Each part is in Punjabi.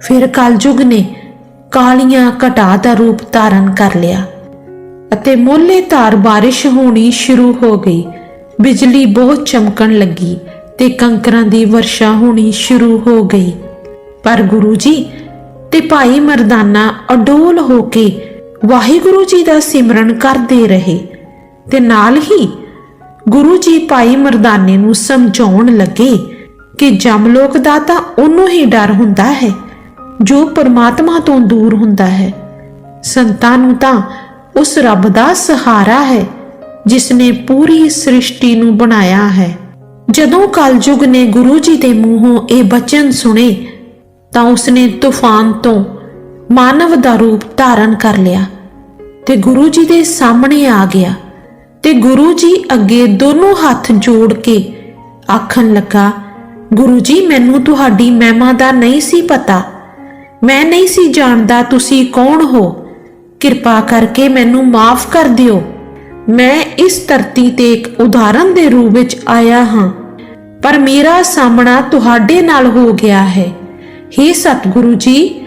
ਫਿਰ ਕਲਯੁਗ ਨੇ ਕਾਲੀਆਂ ਘਟਾ ਦਾ ਰੂਪ ਧਾਰਨ ਕਰ ਲਿਆ ਅਤੇ ਮੋਲੇ ਧਾਰ ਬਾਰਿਸ਼ ਹੋਣੀ ਸ਼ੁਰੂ ਹੋ ਗਈ। ਬਿਜਲੀ ਬਹੁਤ ਚਮਕਣ ਲੱਗੀ ਤੇ ਕੰਕਰਾਂ ਦੀ ਵਰਸ਼ਾ ਹੋਣੀ ਸ਼ੁਰੂ ਹੋ ਗਈ। ਪਰ ਗੁਰੂ ਜੀ ਤੇ ਭਾਈ ਮਰਦਾਨਾ ਅਡੋਲ ਹੋ ਕੇ ਵਾਹਿਗੁਰੂ ਜੀ ਦਾ ਸਿਮਰਨ ਕਰਦੇ ਰਹੇ ਤੇ ਨਾਲ ਹੀ ਗੁਰੂ ਜੀ ਭਾਈ ਮਰਦਾਨੇ ਨੂੰ ਸਮਝਾਉਣ ਲੱਗੇ ਕਿ ਜਮਲੋਕ ਦਾ ਤਾਂ ਉਹਨੂੰ ਹੀ ਡਰ ਹੁੰਦਾ ਹੈ। ਜੋ ਪਰਮਾਤਮਾ ਤੋਂ ਦੂਰ ਹੁੰਦਾ ਹੈ। ਸੰਤਾਂ ਨੂੰ ਤਾਂ ਉਸ ਰੱਬ ਦਾ ਸਹਾਰਾ ਹੈ, ਜਿਸ ਨੇ ਪੂਰੀ ਸ੍ਰਿਸ਼ਟੀ ਨੂੰ ਬਣਾਇਆ ਹੈ। ਜਦੋਂ ਕਲਯੁਗ ਨੇ ਗੁਰੂ ਜੀ ਦੇ ਮੂੰਹੋਂ ਇਹ ਬਚਨ ਸੁਣੇ, ਤਾਂ ਉਸਨੇ ਤੂਫਾਨ ਤੋਂ ਮਾਨਵ ਦਾ ਰੂਪ ਧਾਰਨ ਕਰ ਲਿਆ ਤੇ ਗੁਰੂ ਜੀ ਦੇ ਸਾਹਮਣੇ ਆ ਗਿਆ ਤੇ ਗੁਰੂ ਜੀ ਅੱਗੇ ਦੋਨੋਂ ਹੱਥ ਜੋੜ ਕੇ ਆਖਣ ਲੱਗਾ, ਗੁਰੂ ਜੀ, ਮੈਨੂੰ ਤੁਹਾਡੀ ਮਹਿਮਾ ਦਾ ਨਹੀਂ ਸੀ ਪਤਾ। ਮੈਂ ਨਹੀਂ ਸੀ ਜਾਣਦਾ ਤੁਸੀਂ ਕੌਣ ਹੋ। ਕਿਰਪਾ ਕਰਕੇ ਮੈਨੂੰ ਮਾਫ ਕਰ ਦਿਓ। ਮੈਂ ਇਸ ਧਰਤੀ ਤੇ ਇੱਕ ਉਦਾਹਰਨ ਦੇ ਰੂਪ ਵਿੱਚ ਆਇਆ ਹਾਂ। ਪਰ ਮੇਰਾ ਸਾਹਮਣਾ ਤੁਹਾਡੇ ਨਾਲ ਹੋ ਗਿਆ ਹੈ। हे ਸਤਿਗੁਰੂ ਜੀ,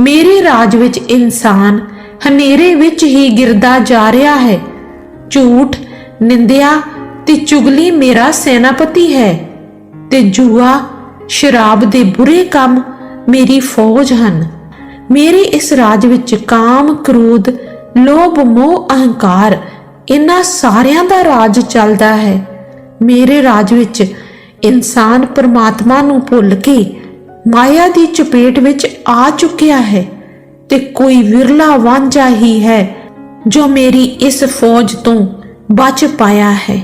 ਮੇਰੇ ਰਾਜ ਵਿੱਚ ਇਨਸਾਨ ਹਨੇਰੇ ਵਿੱਚ ਹੀ ਗਿਰਦਾ ਜਾ ਰਿਹਾ ਹੈ। ਝੂਠ, ਨਿੰਦਿਆ ਤੇ ਚੁਗਲੀ ਮੇਰਾ ਸੈਨਾਪਤੀ ਹੈ ਤੇ ਜੂਆ, ਸ਼ਰਾਬ ਦੇ ਬੁਰੇ ਕੰਮ ਮੇਰੀ ਫੌਜ ਹਨ। ਮੇਰੇ ਇਸ ਰਾਜ ਵਿੱਚ ਕਾਮ, ਕ੍ਰੋਧ, ਲੋਭ, ਮੋਹ, ਅਹੰਕਾਰ ਇਹਨਾਂ ਸਾਰਿਆਂ ਦਾ ਰਾਜ ਚੱਲਦਾ ਹੈ। ਮੇਰੇ ਰਾਜ ਵਿੱਚ ਇਨਸਾਨ ਪਰਮਾਤਮਾ ਨੂੰ ਭੁੱਲ ਕੇ ਮਾਇਆ ਦੀ ਚਪੇਟ ਵਿੱਚ ਆ ਚੁੱਕਿਆ ਹੈ ਤੇ ਕੋਈ ਵਿਰਲਾ ਵਾਂਝਾ ਹੀ ਹੈ ਜੋ ਮੇਰੀ ਇਸ ਫੌਜ ਤੋਂ ਬਚ ਪਾਇਆ ਹੈ।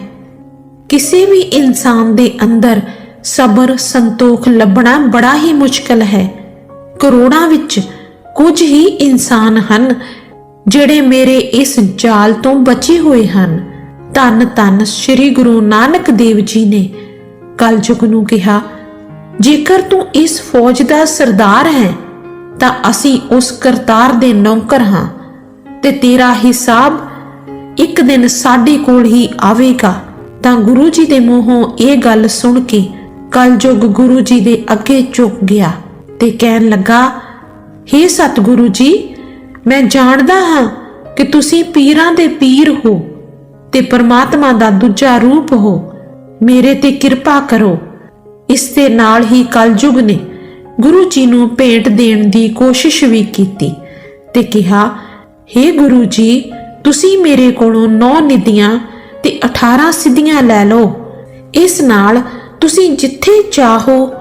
ਕਿਸੇ ਵੀ ਇਨਸਾਨ ਦੇ ਅੰਦਰ ਸਬਰ, ਸੰਤੋਖ ਲੱਭਣਾ ਬੜਾ ਹੀ ਮੁਸ਼ਕਲ ਹੈ। ਕਰੋੜਾਂ ਵਿੱਚ ਕੁਝ ਹੀ ਇਨਸਾਨ ਹਨ ਜਿਹੜੇ ਮੇਰੇ ਇਸ ਜਾਲ ਤੋਂ ਬਚੇ ਹੋਏ ਹਨ। ਧੰਨ ਧੰਨ ਸ੍ਰੀ ਗੁਰੂ ਨਾਨਕ ਦੇਵ ਜੀ ਨੇ ਕਲਯੁਗ ਨੂੰ ਕਿਹਾ, ਜੇਕਰ ਤੂੰ ਇਸ ਫੌਜ ਦਾ ਸਰਦਾਰ ਹੈ, ਤਾਂ ਅਸੀਂ ਉਸ ਕਰਤਾਰ ਦੇ ਨੌਕਰ ਹਾਂ ਤੇ ਤੇਰਾ ਹਿਸਾਬ ਇੱਕ ਦਿਨ ਸਾਡੇ ਕੋਲ ਹੀ ਆਵੇਗਾ। ਤਾਂ ਗੁਰੂ ਜੀ ਦੇ ਮੂੰਹੋਂ ਇਹ ਗੱਲ ਸੁਣ ਕੇ ਕਲਯੁਗ ਗੁਰੂ ਜੀ ਦੇ ਅੱਗੇ ਝੁਕ ਗਿਆ ਤੇ ਕਹਿਣ ਲੱਗਾ हे ਸਤਿਗੁਰੂ ਜੀ, ਮੈਂ ਜਾਣਦਾ ਹਾਂ ਕਿ ਤੁਸੀਂ ਪੀਰਾਂ ਦੇ ਪੀਰ ਹੋ ਤੇ ਪਰਮਾਤਮਾ ਦਾ ਦੂਜਾ ਰੂਪ ਹੋ। ਮੇਰੇ ਤੇ ਕਿਰਪਾ ਕਰੋ। ਇਸ ਦੇ ਨਾਲ ਹੀ ਕਲਯੁਗ ਨੇ ਗੁਰੂ ਜੀ ਨੂੰ ਭੇਟ ਦੇਣ ਦੀ ਕੋਸ਼ਿਸ਼ ਵੀ ਕੀਤੀ ਤੇ ਕਿਹਾ हे ਗੁਰੂ ਜੀ, ਤੁਸੀਂ ਮੇਰੇ ਕੋਲੋਂ 9 ਨਿਧੀਆਂ ਤੇ 18 ਸਿੱਧੀਆਂ ਲੈ ਲਓ। ਇਸ ਨਾਲ ਤੁਸੀਂ ਜਿੱਥੇ ਚਾਹੋ